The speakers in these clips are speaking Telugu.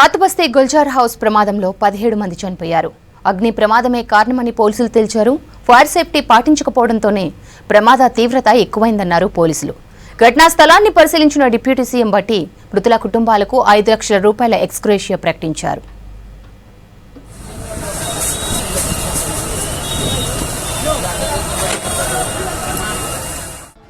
పాతబస్తీ గుల్జార్ హౌస్ ప్రమాదంలో పదిహేడు మంది చనిపోయారు. అగ్ని ప్రమాదమే కారణమని పోలీసులు తేల్చారు. ఫైర్ సేఫ్టీ పాటించకపోవడంతోనే ప్రమాద తీవ్రత ఎక్కువైందన్నారు పోలీసులు. ఘటనా స్థలాన్ని పరిశీలించిన డిప్యూటీ సీఎం బట్టి మృతుల కుటుంబాలకు ఐదు లక్షల రూపాయల ఎక్స్గ్రేషియా ప్రకటించారు.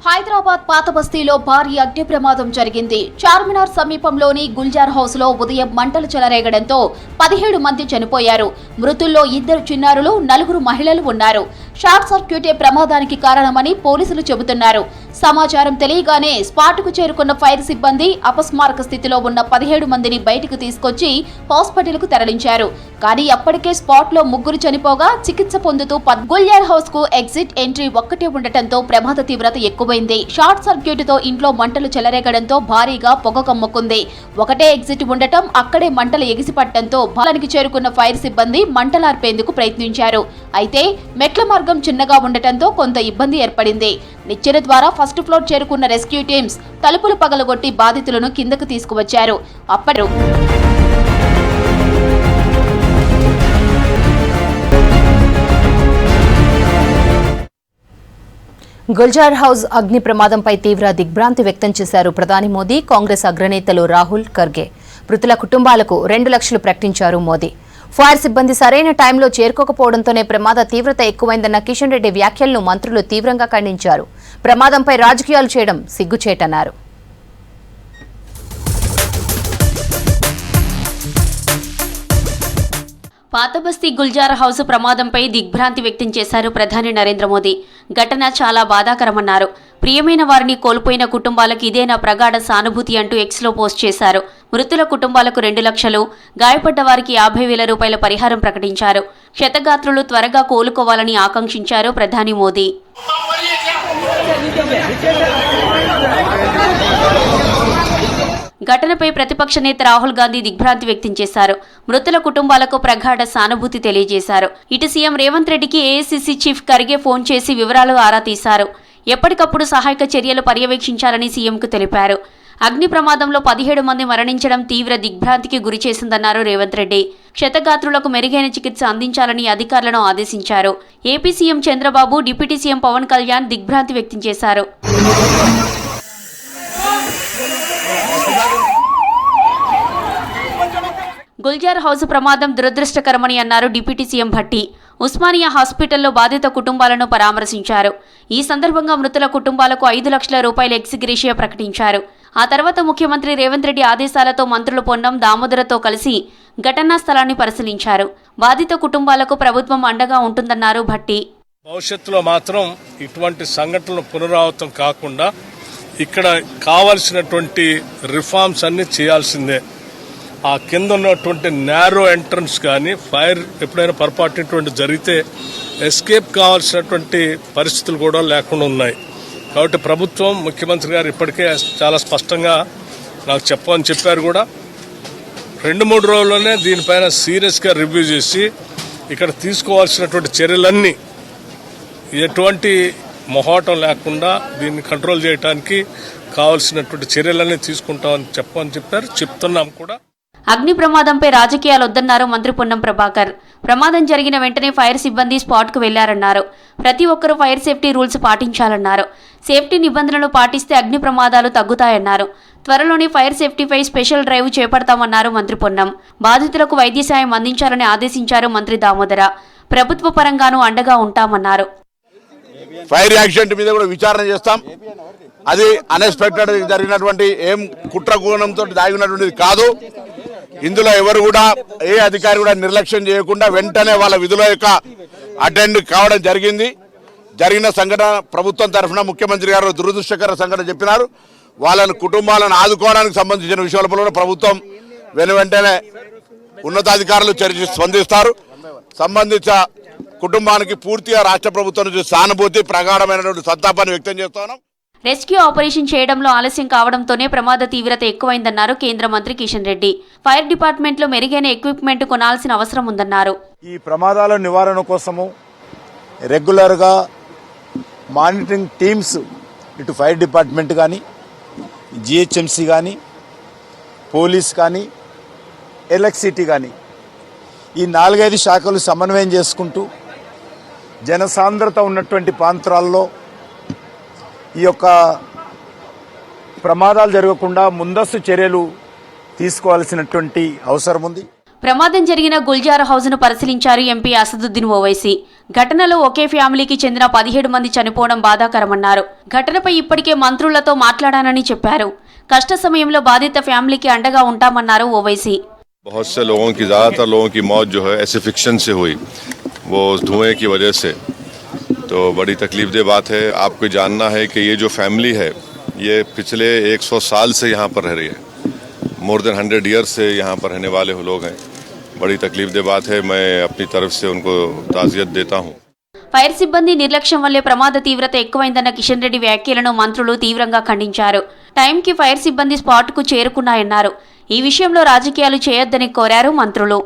హైదరాబాద్ పాత బస్తీలో భారీ అగ్ని ప్రమాదం జరిగింది. చార్మినార్ సమీపంలోని గుల్జార్ హౌస్లో ఉదయం మంటలు చెలరేగడంతో పదిహేడు మంది చనిపోయారు. మృతుల్లో ఇద్దరు చిన్నారులు నలుగురు మహిళలు ఉన్నారు. షార్ట్ సర్క్యూటే ప్రమాదానికి కారణమని పోలీసులు చెబుతున్నారు. సమాచారం తెలియగానే స్పాట్కు చేరుకున్న ఫైర్ సిబ్బంది అపస్మారక స్థితిలో ఉన్న పదిహేడు మందిని బయటకు తీసుకొచ్చి హాస్పిటల్కు తరలించారు. కానీ అప్పటికే స్పాట్లో ముగ్గురు చనిపోగా చికిత్స పొందుతూ పద్- హౌస్కు ఎగ్జిట్ ఎంట్రీ ఒక్కటే ఉండటంతో ప్రమాద తీవ్రత ఎక్కువ ఎక్కువైంది. షార్ట్ సర్క్యూట్తో ఇంట్లో మంటలు చెలరేగడంతో భారీగా పొగ కమ్ముకుంది. ఒకటే ఎగ్జిట్ ఉండటం అక్కడే మంటలు ఎగిసిపట్టడంతో బాలానికి చేరుకున్న ఫైర్ సిబ్బంది మంటలార్పేందుకు ప్రయత్నించారు. అయితే మెట్ల మార్గం చిన్నగా ఉండటంతో కొంత ఇబ్బంది ఏర్పడింది. నిచ్చెన ద్వారా ఫస్ట్ ఫ్లోర్ చేరుకున్న రెస్క్యూ టీమ్స్ తలుపులు పగలగొట్టి బాధితులను కిందకు తీసుకువచ్చారు. అప్పటి గుల్జార్ హౌస్ అగ్ని ప్రమాదంపై తీవ్ర దిగ్భ్రాంతి వ్యక్తం చేశారు ప్రధాని మోదీ కాంగ్రెస్ అగ్రనేతలు రాహుల్ ఖర్గే. మృతుల కుటుంబాలకు రెండు లక్షలు ప్రకటించారు మోదీ. ఫైర్ సిబ్బంది సరైన టైంలో చేరుకోకపోవడంతోనే ప్రమాద తీవ్రత ఎక్కువైందన్న కిషన్ రెడ్డి వ్యాఖ్యలను మంత్రులు తీవ్రంగా ఖండించారు. ప్రమాదంపై రాజకీయాలు చేయడం సిగ్గుచేటన్నారు. పాతబస్తీ గుల్జార్ హౌస్ ప్రమాదంపై దిగ్భ్రాంతి వ్యక్తం చేశారు ప్రధాని నరేంద్ర మోదీ. ఘటన చాలా బాధాకరమన్నారు. ప్రియమైన వారిని కోల్పోయిన కుటుంబాలకు ఇదే నా ప్రగాఢ సానుభూతి అంటూ ఎక్స్లో పోస్ట్ చేశారు. మృతుల కుటుంబాలకు రెండు లక్షలు గాయపడ్డ వారికి యాభై వేల రూపాయల పరిహారం ప్రకటించారు. క్షతగాత్రులు త్వరగా కోలుకోవాలని ఆకాంక్షించారు ప్రధాని మోదీ. ఘటనపై ప్రతిపక్ష నేత రాహుల్ గాంధీ దిగ్భ్రాంతి వ్యక్తం చేశారు. మృతుల కుటుంబాలకు ప్రగాఢ సానుభూతి తెలియజేశారు. ఇటు సీఎం రేవంత్ రెడ్డికి ఏఐసీసీ చీఫ్ ఖర్గే ఫోన్ చేసి వివరాలు ఆరా తీశారు. ఎప్పటికప్పుడు సహాయక చర్యలు పర్యవేక్షించాలని సీఎంకు తెలిపారు. అగ్ని ప్రమాదంలో పదిహేడు మంది మరణించడం తీవ్ర దిగ్భ్రాంతికి గురి చేసిందన్నారు రేవంత్ రెడ్డి. క్షతగాత్రులకు మెరుగైన చికిత్స అందించాలని అధికారులను ఆదేశించారు. AP CM Chandrababu deputy CM Pawan Kalyan దిగ్భ్రాంతి వ్యక్తం చేశారు. గుల్జార్ హౌస్ ప్రమాదం దురదృష్టకరమని అన్నారు డిప్యూటీ సీఎం భట్టి. ఉస్మానియా హాస్పిటల్లో బాధిత కుటుంబాలను పరామర్శించారు. ఈ సందర్భంగా మృతుల కుటుంబాలకు ఐదు లక్షల రూపాయల ఎక్స్గ్రేషియా ప్రకటించారు. ఆ తర్వాత ముఖ్యమంత్రి రేవంత్ రెడ్డి ఆదేశాలతో మంత్రులు పొన్నం దామోదరతో కలిసి ఘటనా స్థలాన్ని పరిశీలించారు. బాధిత కుటుంబాలకు ప్రభుత్వం అండగా ఉంటుందన్నారు భట్టి. భవిష్యత్తులో మాత్రం ఇటువంటి సంఘటనలు పునరావృతం కాకుండా ఇక్కడ కావలసినటువంటి రిఫార్మ్స్ అన్ని చేయాల్సిందే. ఆ కింద ఉన్నటువంటి నేరో ఎంట్రన్స్ కానీ ఫైర్ ఎప్పుడైనా పొరపాటునటువంటి జరిగితే ఎస్కేప్ కావాల్సినటువంటి పరిస్థితులు కూడా లేకుండా ఉన్నాయి. కాబట్టి ప్రభుత్వం ముఖ్యమంత్రి గారు ఇప్పటికే చాలా స్పష్టంగా నాకు చెప్పమని చెప్పారు కూడా. రెండు మూడు రోజుల్లోనే దీనిపైన సీరియస్గా రివ్యూ చేసి ఇక్కడ తీసుకోవాల్సినటువంటి చర్యలన్నీ ఎటువంటి మొహాటం లేకుండా దీన్ని కంట్రోల్ చేయడానికి కావాల్సినటువంటి చర్యలన్నీ తీసుకుంటామని చెప్పమని చెప్పారు. చెప్తున్నాం కూడా. అగ్ని ప్రమాదంపై రాజకీయాలు వద్దన్నారు మంత్రి పొన్నం ప్రభాకర్. ప్రమాదం జరిగిన వెంటనే ఫైర్ సిబ్బంది స్పాట్కు వెళ్ళారన్నారు. ప్రతి ఒక్కరూ ఫైర్ సేఫ్టీ రూల్స్ పాటించాలన్నారు. సేఫ్టీ నిబంధనలు పాటిస్తే అగ్ని ప్రమాదాలు తగ్గుతాయన్నారు. త్వరలోనే ఫైర్ సేఫ్టీపై స్పెషల్ డ్రైవ్ చేపడతామన్నారు మంత్రి పొన్నం. బాధితులకు వైద్య సాయం అందించాలని ఆదేశించారు మంత్రి దామోదర. ప్రభుత్వ పరంగానూ అండగా ఉంటామన్నారు. ఫైర్ యాక్సిడెంట్ మీద కూడా విచారణ చేస్తాం. అది అన్ఎక్స్పెక్టెడ్ జరిగినటువంటి ఏం కుట్ర కోణంతో కాదు. ఇందులో ఎవరు కూడా ఏ అధికారి కూడా నిర్లక్ష్యం చేయకుండా వెంటనే వాళ్ళ విధుల యొక్క అటెండ్ కావడం జరిగింది. జరిగిన సంఘటన ప్రభుత్వం తరఫున ముఖ్యమంత్రి గారు దురదృష్టకర సంఘటన చెప్పినారు. వాళ్ళని కుటుంబాలను ఆదుకోవడానికి సంబంధించిన విషయాలపై కూడా ప్రభుత్వం వెను వెంటనే ఉన్నతాధికారులు చర్చి స్పందిస్తారు. సంబంధిత కుటుంబానికి పూర్తిగా రాష్ట్ర ప్రభుత్వం నుంచి సానుభూతి ప్రగాఢమైనటువంటి సంతాపాన్ని వ్యక్తం చేస్తున్నాం రెస్క్యూ ఆపరేషన్ చేయడంలో ఆలస్యం కావడంతోనే ప్రమాద తీవ్రత ఎక్కువైందన్నారు కేంద్ర మంత్రి కిషన్ రెడ్డి. ఫైర్ డిపార్ట్మెంట్లో మెరుగైన ఎక్విప్మెంట్ కొనాల్సిన అవసరం ఉందన్నారు. ఈ ప్రమాదాల నివారణ కోసము రెగ్యులర్గా మానిటరింగ్ టీమ్స్ ఇటు ఫైర్ డిపార్ట్మెంట్ కానీ జిహెచ్ఎంసీ కానీ పోలీస్ కానీ ఎలక్ట్రిసిటీ కానీ ఈ నాలుగైదు శాఖలు సమన్వయం చేసుకుంటూ జనసాంద్రత ఉన్నటువంటి ప్రాంతాల్లో ఈ యొక్క ప్రమాదాలు జరగకుండా ముందస్తు చర్యలు తీసుకోవాల్సినటువంటి అవసరం ఉంది ప్రమాదం జరిగిన గుల్జార్ హౌస్ ను పరిశీలించారు ఎంపీ అసదుద్దీన్ ఓవైసీ ఘటనలో ఒకే ఫ్యామిలీకి చెందిన పదిహేడు మంది చనిపోవడం బాధాకరమన్నారు ఘటనపై ఇప్పటికే మంత్రులతో మాట్లాడానని చెప్పారు కష్ట సమయంలో బాధిత ఫ్యామిలీకి అండగా ఉంటామన్నారు ఓవైసీ बहुत से लोगों की ज़्यादातर लोगों की मौत जो है एसिफिक्शन से हुई वो उस धुएं की वजह से तो बड़ी तकलीफदेह बात है आपको जानना है कि ये जो फैमिली है ये पिछले 100 साल से यहाँ पर रह रही है मोर देन हंड्रेड ईयर्स से यहाँ पर रहने वाले लोग हैं बड़ी तकलीफदेह बात है मैं अपनी तरफ से उनको ताज़ियत देता हूँ ఫైర్ సిబ్బంది నిర్లక్ష్యం వల్లే ప్రమాద తీవ్రత ఎక్కువైందన్న కిషన్ రెడ్డి వ్యాఖ్యలను మంత్రులు తీవ్రంగా ఖండించారు టైంకి ఫైర్ సిబ్బంది స్పాట్కు చేరుకున్నాయన్నారు ఈ విషయంలో రాజకీయాలు చేయొద్దని కోరారు మంత్రులు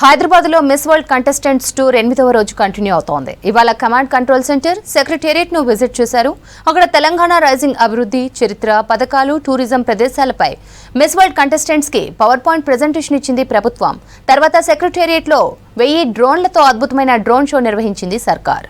హైదరాబాద్లో మిస్ వరల్డ్ కంటెస్టెంట్స్ టూర్ ఎనిమిదవ రోజు కంటిన్యూ అవుతోంది. ఇవాళ కమాండ్ కంట్రోల్ సెంటర్ సెక్రటేరియట్ను విజిట్ చేశారు. అక్కడ తెలంగాణ రైజింగ్ అభివృద్ధి చరిత్ర పథకాలు టూరిజం ప్రదేశాలపై మిస్ వరల్డ్ కంటెస్టెంట్స్కి పవర్ పాయింట్ ప్రజెంటేషన్ ఇచ్చింది ప్రభుత్వం. తర్వాత సెక్రటేరియట్లో వెయ్యి డ్రోన్లతో అద్భుతమైన డ్రోన్ షో నిర్వహించింది సర్కార్.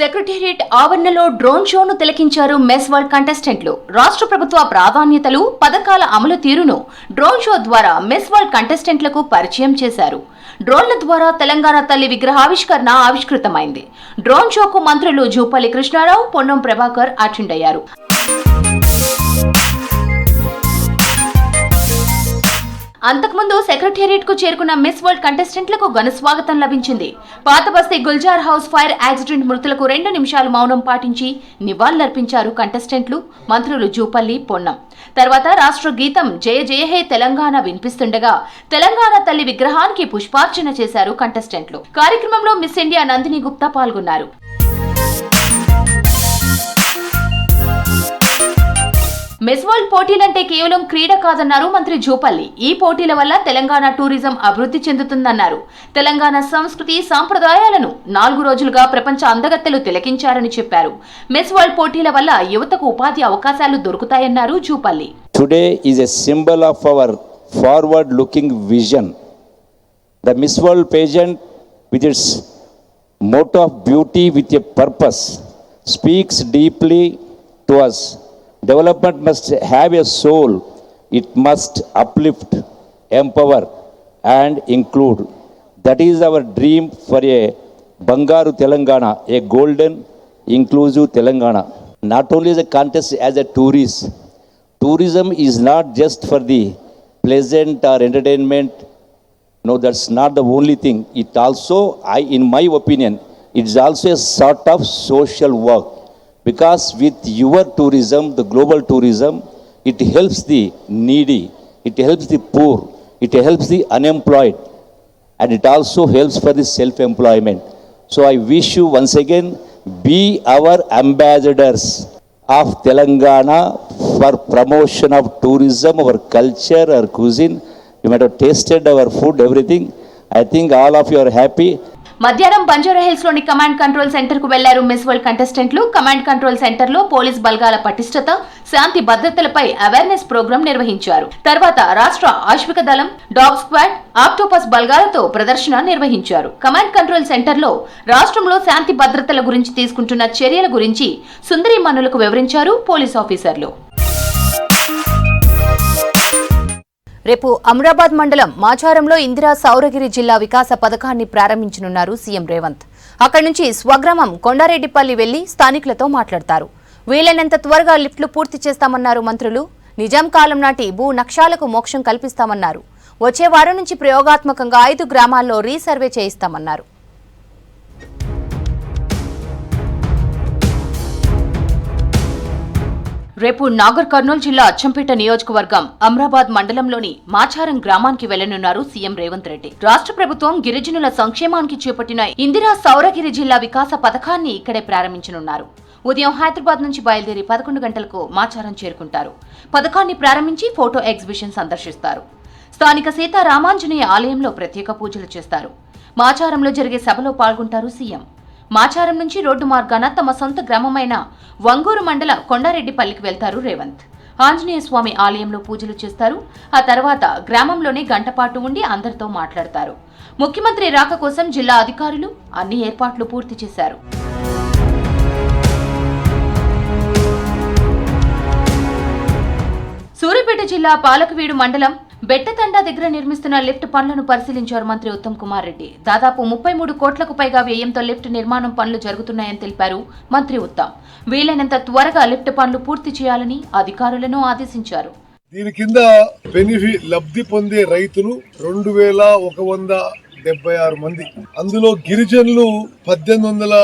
సెక్రటేరియట్ ఆవరణలో డ్రోన్ షోను తిలకించారు మెస్ వరల్డ్ కంటెస్టెంట్లు. రాష్ట్ర ప్రభుత్వ ప్రాధాన్యతలు పథకాల అమలు తీరును డ్రోన్ షో ద్వారా మెస్ వరల్డ్ కంటెస్టెంట్లకు పరిచయం చేశారు. డ్రోన్ల ద్వారా తెలంగాణ తల్లి విగ్రహావిష్కరణ ఆవిష్కృతమైంది. డ్రోన్ షోకు మంత్రులు జూపల్లి కృష్ణారావు పొన్నం ప్రభాకర్ అటెండ్ అయ్యారు అంతకుముందు సెక్రటేరియట్కు చేరుకున్న మిస్ వరల్డ్ కంటెస్టెంట్లకు ఘన స్వాగతం లభించింది. పాత బస్తీ గుల్జార్ హౌస్ ఫైర్ యాక్సిడెంట్ మృతులకు రెండు నిమిషాలు మౌనం పాటించి నివాళులర్పించారు కంటెస్టెంట్లు మంత్రులు జూపల్లి పొన్నం. తర్వాత రాష్ట్ర గీతం జయ జయ హే తెలంగాణ వినిపిస్తుండగా తెలంగాణ తల్లి విగ్రహానికి పుష్పార్చన చేశారు కంటెస్టెంట్లు. కార్యక్రమంలో మిస్ ఇండియా నందిని గుప్తా పాల్గొన్నారు. మెస్ వరల్డ్ పోటీలంటే కేవలం క్రీడ కాదన్నారు మంత్రి జూపల్లి ఈ పోటీల వల్ల తెలంగాణ టూరిజం అభివృద్ధి చెందుతుందన్నారు తెలంగాణ సంస్కృతి సాంప్రదాయాలను నాలుగు రోజులుగా ప్రపంచ అందగత్తెలు తిలకించారని చెప్పారు మెస్ వరల్డ్ పోటీల వల్ల యువతకు ఉపాధి అవకాశాలు దొరుకుతాయన్నారు Jupally today is a symbol of our forward looking vision. The Miss World pageant, with its motto of beauty with a purpose, speaks deeply to us. Development must have a soul, it must uplift, empower, and include. That is our dream for a Bangaru Telangana, a golden, inclusive Telangana. Not only as a contest, as a tourist, tourism is not just for the pleasant or entertainment no that's not the only thing it also i in my opinion it is also a sort of social work because with your tourism the global tourism it helps the needy it helps the poor it helps the unemployed and it also helps for the self employment so i wish you once again be our ambassadors of telangana for promotion of tourism our culture our cuisine. You might have tasted our food everything. I think all of you are happy మధ్యాహ్నం బంజారా హిల్స్లోని కమాండ్ కంట్రోల్ సెంటర్కు వెళ్ళారు మిస్ వరల్డ్ కంటెస్టెంట్లు. కమాండ్ కంట్రోల్ సెంటర్లో పోలీస్ బలగాల పటిష్టత శాంతి భద్రతలపై అవేర్నెస్ ప్రోగ్రాం నిర్వహించారు. తర్వాత రాష్ట్ర ఆశ్విక దళం డాగ్ స్క్వాడ్ ఆక్టోపస్ బలగాలతో ప్రదర్శన నిర్వహించారు. కమాండ్ కంట్రోల్ సెంటర్లో రాష్ట్రంలో శాంతి భద్రతల గురించి తీసుకుంటున్న చర్యల గురించి సుందరి మనులకు వివరించారు పోలీస్ ఆఫీసర్లు. రేపు అమరాబాద్ మండలం మాచారంలో ఇందిరా సౌరగిరి జిల్లా వికాస పథకాన్ని ప్రారంభించనున్నారు సీఎం రేవంత్. అక్కడి నుంచి స్వగ్రామం కొండారెడ్డిపల్లి వెళ్ళి స్థానికులతో మాట్లాడతారు. వీలైనంత త్వరగా లిఫ్ట్లు పూర్తి చేస్తామన్నారు మంత్రులు. నిజాం కాలం నాటి భూ నక్షాలకు మోక్షం కల్పిస్తామన్నారు. వచ్చే వారం నుంచి ప్రయోగాత్మకంగా ఐదు గ్రామాల్లో రీసర్వే చేయిస్తామన్నారు. రేపు నాగర్ కర్నూలు జిల్లా అచ్చంపేట నియోజకవర్గం అమ్రాబాద్ మండలంలోని మాచారం గ్రామానికి వెళ్ళనున్నారు సీఎం రేవంత్ రెడ్డి. రాష్ట్ర ప్రభుత్వం గిరిజనుల సంక్షేమానికి చేపట్టిన ఇందిరా సౌరగిరి జిల్లా వికాస పథకాన్ని ఇక్కడే ప్రారంభించనున్నారు. ఉదయం హైదరాబాద్ నుంచి బయలుదేరి పదకొండు గంటలకు మాచారం చేరుకుంటారు. పథకాన్ని ప్రారంభించి ఫోటో ఎగ్జిబిషన్ సందర్శిస్తారు. స్థానిక సీతారామాంజనేయ ఆలయంలో ప్రత్యేక పూజలు చేస్తారు. మాచారంలో జరిగే సభలో పాల్గొంటారు సీఎం. మాచారం నుంచి రోడ్డు మార్గాన తమ సొంత గ్రామమైన వంగూరు మండల కొండారెడ్డిపల్లికి వెళ్తారు రేవంత్. ఆంజనేయ స్వామి ఆలయంలో పూజలు చేస్తారు. ఆ తర్వాత గ్రామంలోనే గంటపాటు ఉండి అందరితో మాట్లాడతారు. ముఖ్యమంత్రి రాక కోసం జిల్లా అధికారులు అన్ని ఏర్పాట్లు పూర్తి చేశారు. సూర్యాపేట జిల్లా పాలకవీడు మండలం బెట్టతండా దగ్గర నిర్మిస్తున్న లిఫ్ట్ పనులను పరిశీలించారు మంత్రి ఉత్తమ్ కుమార్ రెడ్డి. దాదాపు ముప్పై మూడు కోట్లకు పైగా వ్యయంతో లిఫ్ట్ నిర్మాణం పనులు జరుగుతున్నాయని తెలిపారు మంత్రి ఉత్తమ్. వీలైనంత త్వరగా లిఫ్ట్ పనులు పూర్తి చేయాలని అధికారులను ఆదేశించారు. దీని కింద బెనిఫి లబ్ధి పొందే రైతులు రెండు వేల ఒక వంద డెబ్బై ఆరు మంది. అందులో గిరిజనులు పద్దెనిమిది వందల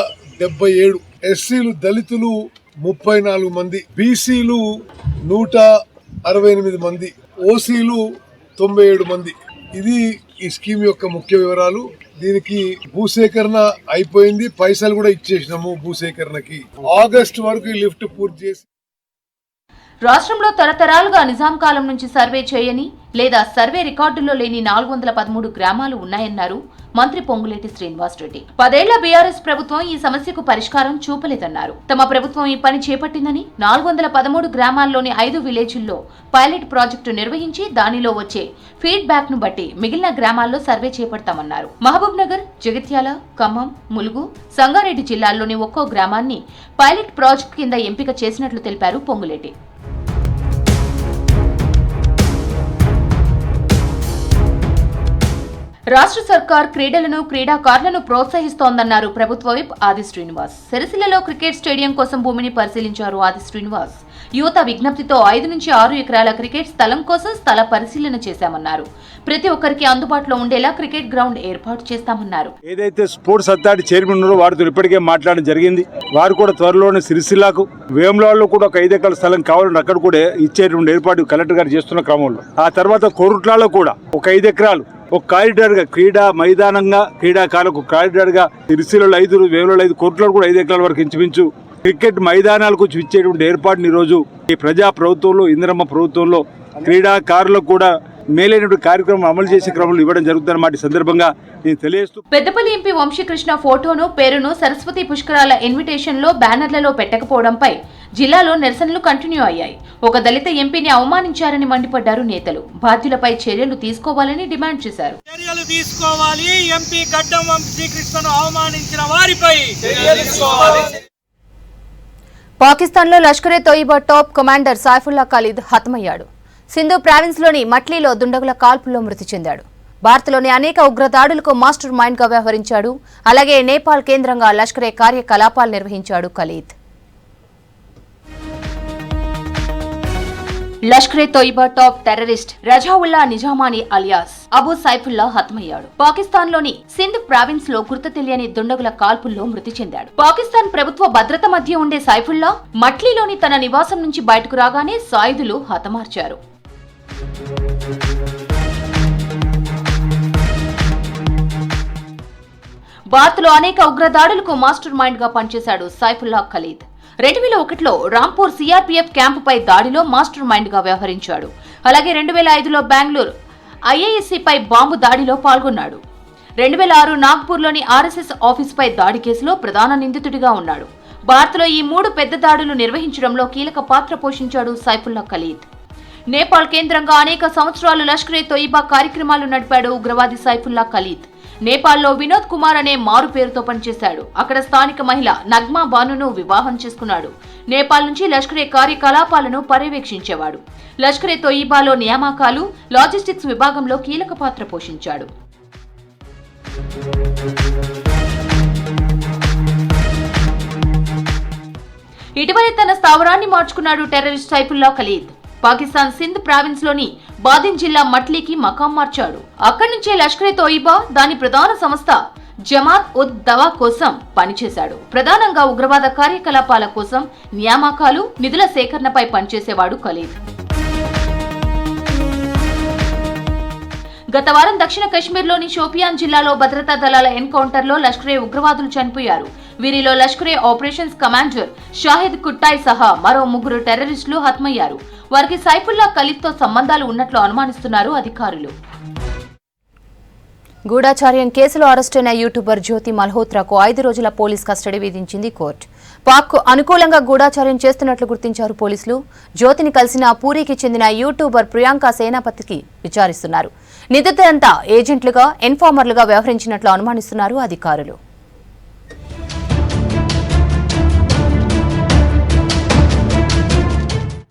డెబ్బై ఏడు ఎస్సీలు దళితులు ముప్పై నాలుగు మంది బీసీలు నూట అరవై ఎనిమిది మంది ఓసీలు తొంభై ఏడు మంది. ఇది ఈ స్కీమ్ యొక్క ముఖ్య వివరాలు. దీనికి భూసేకరణ అయిపోయింది. పైసలు కూడా ఇచ్చేసినాము భూసేకరణకి. ఆగస్ట్ వరకు ఈ లిఫ్ట్ పూర్తి చేసి రాష్ట్రంలో తరతరాలుగా నిజాం కాలం నుంచి సర్వే చేయని లేదా సర్వే రికార్డుల్లో లేని నాలుగు వందల పదమూడు గ్రామాలు ఉన్నాయన్నారు మంత్రి పొంగులేటి శ్రీనివాసరెడ్డి. పదేళ్ళ బీఆర్ఎస్ ప్రభుత్వం ఈ సమస్యకు పరిష్కారం చూపలేదన్నారు. తమ ప్రభుత్వం ఈ పని చేపట్టిందని నాలుగు వందల పదమూడు గ్రామాల్లోని ఐదు విలేజ్ల్లో పైలట్ ప్రాజెక్టు నిర్వహించి దానిలో వచ్చే ఫీడ్బ్యాక్ను బట్టి మిగిలిన గ్రామాల్లో సర్వే చేపడతామన్నారు. మహబూబ్ నగర్ జగిత్యాల ఖమ్మం ములుగు సంగారెడ్డి జిల్లాల్లోని ఒక్కో గ్రామాన్ని పైలట్ ప్రాజెక్టు కింద ఎంపిక చేసినట్లు తెలిపారు పొంగులేటి. రాష్ట్ర సర్కార్ క్రీడలను క్రీడాకారులను ప్రోత్సహిస్తోందన్నారు. ప్రభుత్వ విప్ ఆది శ్రీనివాస్. సిరిసిల్లలో క్రికెట్ స్టేడియం కోసం భూమిని పరిశీలించారు ఆది శ్రీనివాస్. యువత విజ్ఞప్తితో ఐదు నుంచి ఆరు ఎకరాల క్రికెట్ స్థలం కోసం స్థల పరిశీలన చేశామన్నారు. ప్రతి ఒక్కరికి అందుబాటులో ఉండేలా క్రికెట్ గ్రౌండ్ ఏర్పాటు చేస్తామన్నారు. ఏదైతే స్పోర్ట్స్ అథారిటీ చైర్మన్ ఉన్నారో వారితో ఇప్పటికే మాట్లాడడం జరిగింది. వారు కూడా త్వరలోనే సిరిసిల్లాకు వేములవాడలో కూడా ఒక ఐదు ఎకరాల స్థలం కావాలని అక్కడ కూడా ఇచ్చేటువంటి ఏర్పాటు కలెక్టర్ గారు చేస్తున్న క్రమంలో. ఆ తర్వాత కోరుట్లలో కూడా ఒక ఐదు ఎకరాలు ఒక కారిడార్గా క్రీడా మైదానంగా క్రీడాకారులకు కారిడార్గా ఐదు వేలలో ఐదు కోట్లలో కూడా ఐదు ఎకరాల వరకు ఇంచుమించు క్రికెట్ మైదానాలకు ఇచ్చేటువంటి ఏర్పాటుని ఈరోజు ఈ ప్రజా ప్రభుత్వంలో ఇందిరమ్మ ప్రభుత్వంలో క్రీడాకారులకు కూడా మేలైనటువంటి కార్యక్రమం అమలు చేసే క్రమంలో ఇవ్వడం జరుగుతుందన్నమాట సందర్భంగా నేను తెలియజేస్తూ పెద్దపల్లి ఎంపీ వంశీకృష్ణ ఫోటోను పేరును సరస్వతి పుష్కరాల ఇన్విటేషన్లో బ్యానర్లలో పెట్టకపోవడంపై జిల్లాలో నిరసనలు కంటిన్యూ అయ్యాయి. ఒక దళిత ఎంపీని అవమానించారని మండిపడ్డారు నేతలు. బాధ్యులపై చర్యలు తీసుకోవాలని డిమాండ్ చేశారు. చర్యలు తీసుకోవాలి. ఎంపీ గడ్డం వంశీకృష్ణను అవమానించిన వారిపై పాకిస్తాన్లో లష్కరే తోయిబా టాప్ కమాండర్ సాయిఫుల్లా ఖలీద్ హతమయ్యాడు. సింధు ప్రావిన్స్లోని మట్లీలో దుండగుల కాల్పుల్లో మృతి చెందాడు. భారత్లోని అనేక ఉగ్రదాడులకు మాస్టర్ మైండ్గా వ్యవహరించాడు. అలాగే నేపాల్ కేంద్రంగా లష్కరే కార్యకలాపాలు నిర్వహించాడు Khalid. Lashkar-e Taiba top terrorist Razaullah Nizamani alias Abu Saifullah హతమయ్యాడు. పాకిస్తాన్లోని సింధ్ ప్రావిన్స్లో గుర్తు తెలియని దుండగుల కాల్పుల్లో మృతి చెందాడు. పాకిస్తాన్ ప్రభుత్వ భద్రత మధ్య ఉండే సైఫుల్లా మట్లీలోని తన నివాసం నుంచి బయటకు రాగానే సాయుధులు హతమార్చారు. భారత్లో అనేక ఉగ్రదాడులకు మాస్టర్ మైండ్గా పనిచేశాడు సైఫుల్లా ఖలీద్. రెండు వేల ఒకటిలో రాంపూర్ సిఆర్పీఎఫ్ క్యాంపుపై దాడిలో మాస్టర్ మైండ్గా వ్యవహరించాడు. అలాగే రెండు వేల ఐదులో బెంగళూరు ఐఏఎస్సిపై బాంబు దాడిలో పాల్గొన్నాడు. రెండు వేల ఆరు నాగ్పూర్లోని ఆర్ఎస్ఎస్ ఆఫీసుపై దాడి కేసులో ప్రధాన నిందితుడిగా ఉన్నాడు. భారత్లో ఈ మూడు పెద్ద దాడులు నిర్వహించడంలో కీలక పాత్ర పోషించాడు సైఫుల్లా ఖలీద్. నేపాల్ కేంద్రంగా అనేక సంవత్సరాలు లష్కరే తొయిబా కార్యక్రమాలు నడిపాడు ఉగ్రవాది సైఫుల్లా ఖలీద్. నేపాల్లో వినోద్ కుమార్ అనే మారు పేరుతో పనిచేశాడు. అక్కడ స్థానిక మహిళ నగ్మా బానును వివాహం చేసుకున్నాడు. నేపాల్ నుంచి లష్కరే కార్యకలాపాలను పర్యవేక్షించేవాడు. లష్కరే తొయిబాలో నియామకాలు లాజిస్టిక్స్ విభాగంలో కీలక పాత్ర పోషించాడు. ఇటీవలే తన స్థావరాన్ని మార్చుకున్నాడు టెర్రరిస్ట్ సైఫుల్లా ఖలీద్. పాకిస్తాన్ సింధ్ ప్రావిన్స్లోని బాదిన్ జిల్లా మట్లీకి మకాం మార్చాడు. అక్కడి నుంచే లష్కరే తోయిబా దాని ప్రధాన సంస్థ జమాత్ ఉద్ దవా కోసం పనిచేశాడు. ప్రధానంగా ఉగ్రవాద కార్యకలాపాల కోసం నియామకాలు నిధుల సేకరణపై పనిచేసేవాడు ఖలీద్ గత వారం దక్షిణ కశ్మీర్లోని షోపియాన్ జిల్లాలో భద్రతా దళాల ఎన్కౌంటర్లో లష్కరే ఉగ్రవాదులు చనిపోయారు. వీరిలో లష్కరే ఆపరేషన్స్ కమాండర్ షాహిద్ కుట్టాయ్ సహా మరో ముగ్గురు టెర్రరిస్టులు హతమయ్యారు. వారికి సైఫుల్లా ఖలీద్తో సంబంధాలు ఉన్నట్లు అనుమానిస్తున్నారు అధికారులు. గూఢాచార్యం కేసులో అరెస్టైన యూట్యూబర్ జ్యోతి మల్హోత్రాకు ఐదు రోజుల పోలీస్ కస్టడీ విధించింది కోర్టు. పాక్కు అనుకూలంగా గూఢాచార్యం చేస్తున్నట్లు గుర్తించారు పోలీసులు. జ్యోతిని కలిసిన పూరికి చెందిన యూట్యూబర్ ప్రియాంక సేనాపతికి విచారిస్తున్నారు. నిందితులంతా ఏజెంట్లుగా ఇన్ఫార్మర్లుగా వ్యవహరించినట్లు అనుమానిస్తున్నారు అధికారులు.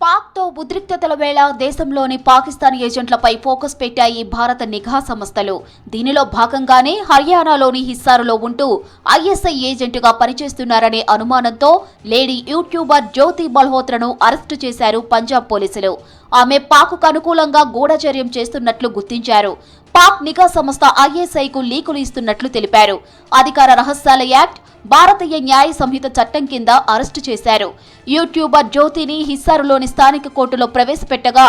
పాక్తో ఉద్రిక్తతల వేళ దేశంలోని పాకిస్తాన్ ఏజెంట్లపై ఫోకస్ పెట్టాయి భారత నిఘా సంస్థలు. దీనిలో భాగంగానే హర్యానాలోని హిస్సారులో ఉంటూ ఐఎస్ఐ ఏజెంటుగా పనిచేస్తున్నారనే అనుమానంతో లేడీ యూట్యూబర్ జ్యోతి మల్హోత్రను అరెస్టు చేశారు పంజాబ్ పోలీసులు. ఆమె పాకుకు అనుకూలంగా గూఢచర్యం చేస్తున్నట్లు గుర్తించారు. పాక్ నిఘా సంస్థ ఐఎస్ఐకు లీకులు ఇస్తున్నట్లు తెలిపారు. అధికార రహస్యాల యాక్ట్ భారతీయ న్యాయ సంహిత చట్టం కింద అరెస్టు చేశారు. యూట్యూబర్ జ్యోతిని హిస్సారులోని స్థానిక కోర్టులో ప్రవేశపెట్టగా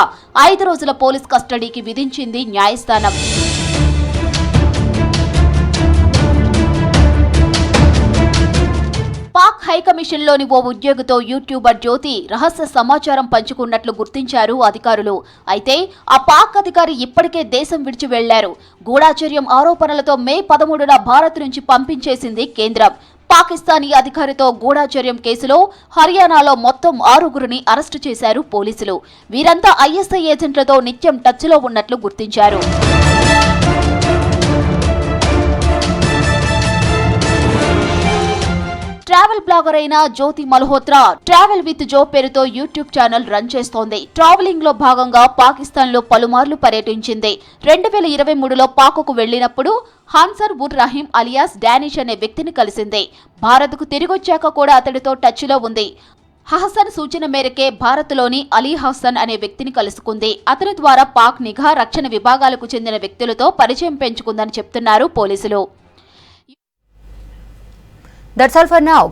ఐదు రోజుల పోలీస్ కస్టడీకి విధించింది న్యాయస్థానం. కమిషన్లోని ఓ ఉద్యోగితో యూట్యూబర్ జ్యోతి రహస్య సమాచారం పంచుకున్నట్లు గుర్తించారు అధికారులు. అయితే ఆ పాక్ అధికారి ఇప్పటికే దేశం విడిచి వెళ్ళారు. గూఢాచర్యం ఆరోపణలతో మే పదమూడున భారత్ నుంచి పంపించేసింది కేంద్రం. పాకిస్తానీ అధికారితో గూఢాచర్యం కేసులో హర్యానాలో మొత్తం ఆరుగురిని అరెస్టు చేశారు పోలీసులు. వీరంతా ఐఎస్ఐ ఏజెంట్లతో నిత్యం టచ్లో ఉన్నట్లు గుర్తించారు. ట్రావెల్ బ్లాగర్ అయిన Jyoti Malhotra. Travel with Jo పేరుతో యూట్యూబ్ ఛానల్ రన్ చేస్తోంది. ట్రావెలింగ్లో భాగంగా పాకిస్తాన్లో పలుమార్లు పర్యటించింది. రెండు వేల ఇరవై మూడులో పాకుకు వెళ్ళినప్పుడు హాన్సర్ ఉర్ రహీం అలియాస్ డానిష్ అనే వ్యక్తిని కలిసింది. భారత్కు తిరిగొచ్చాక కూడా అతడితో టచ్లో ఉంది. హసన్ సూచన మేరకే భారత్లోని అలీ హసన్ అనే వ్యక్తిని కలుసుకుంది. అతని ద్వారా పాక్ నిఘా రక్షణ విభాగాలకు చెందిన వ్యక్తులతో పరిచయం పెంచుకుందని చెప్తున్నారు పోలీసులు. That's all for now